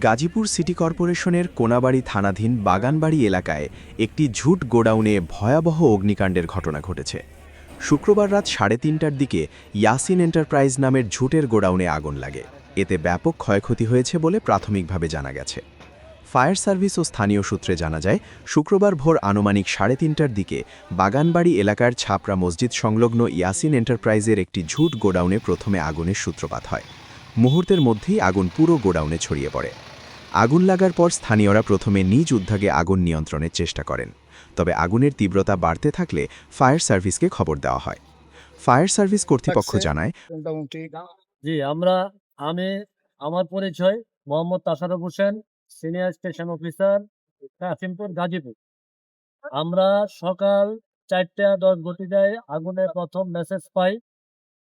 Gazipur city কর্পোরেশনের কোনাবাড়ি থানাধীন বাগানবাড়ি এলাকায় একটি ঝুট গোডাউনে ভয়াবহ অগ্নিকাণ্ডের ঘটনা ঘটেছে। শুক্রবার রাত সাড়ে তিনটার দিকে ইয়াসিন এন্টারপ্রাইজ নামের ঝুটের গোডাউনে আগুন লাগে। এতে ব্যাপক ক্ষয়ক্ষতি হয়েছে বলে প্রাথমিকভাবে জানা গেছে। ফায়ার সার্ভিস ও স্থানীয় সূত্রে জানা যায়, শুক্রবার ভোর আনুমানিক সাড়ে তিনটার দিকে বাগানবাড়ি এলাকার ছাপরা মসজিদ সংলগ্ন ইয়াসিন এন্টারপ্রাইজের একটি ঝুট গোডাউনে প্রথমে আগুনের সূত্রপাত হয়। মুহূর্তের মধ্যেই আগুন পুরো গোডাউনে ছড়িয়ে পড়ে। আগুন লাগার পর স্থানীয়রা প্রথমে নিজ উদ্যোগে আগুন নিয়ন্ত্রণের চেষ্টা করেন তবে আগুনের তীব্রতা বাড়তে থাকলে ফায়ার সার্ভিসকে খবর দেওয়া হয়। ফায়ার সার্ভিস কর্তৃপক্ষ জানায় জি আমরা আমি আমার পরিচয় Mohammad Tasaruk Hossain senior station officer Kashimpur Gazipur. আমরা সকাল চারটা দশ ঘটিকায় আগুনের প্রথম মেসেজ পাই।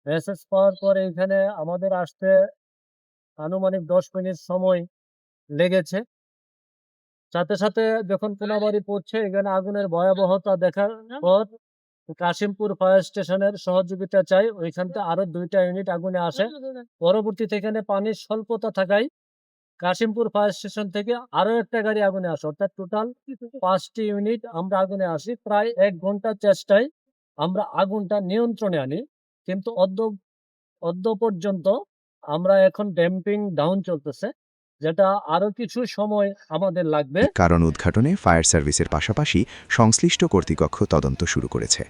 মেসেজ পাওয়ার পরে এখানে আমাদের আসতে আনুমানিক দশ মিনিট সময় লেগেছে। সাথে সাথে যখন কোনাবাড়ি পড়ছে, এখানে আগুনের ভয়াবহতা দেখার পর কাশিমপুর ফায়ার স্টেশনের সহযোগিতা চাই। ওইখানতে আরও দুইটা ইউনিট আগুনে আসে। পরবর্তীতে এখানে পানির স্বল্পতা থাকায় কাশিমপুর ফায়ার স্টেশন থেকে আরও একটা গাড়ি আগুনে আসে। অর্থাৎ টোটাল পাঁচটি ইউনিট আমরা আগুনে আসি। প্রায় এক ঘণ্টার চেষ্টায় আমরা আগুনটা নিয়ন্ত্রণে আনি। কিন্তু অদ্য অদ্য পর্যন্ত আমরা এখন ড্যাম্পিং ডাউন চলতেছে, যেটা আরও কিছু সময় আমাদের লাগবে। কারণ উদ্ঘাটনে ফায়ার সার্ভিসের পাশাপাশি সংশ্লিষ্ট কর্তৃপক্ষ তদন্ত শুরু করেছে।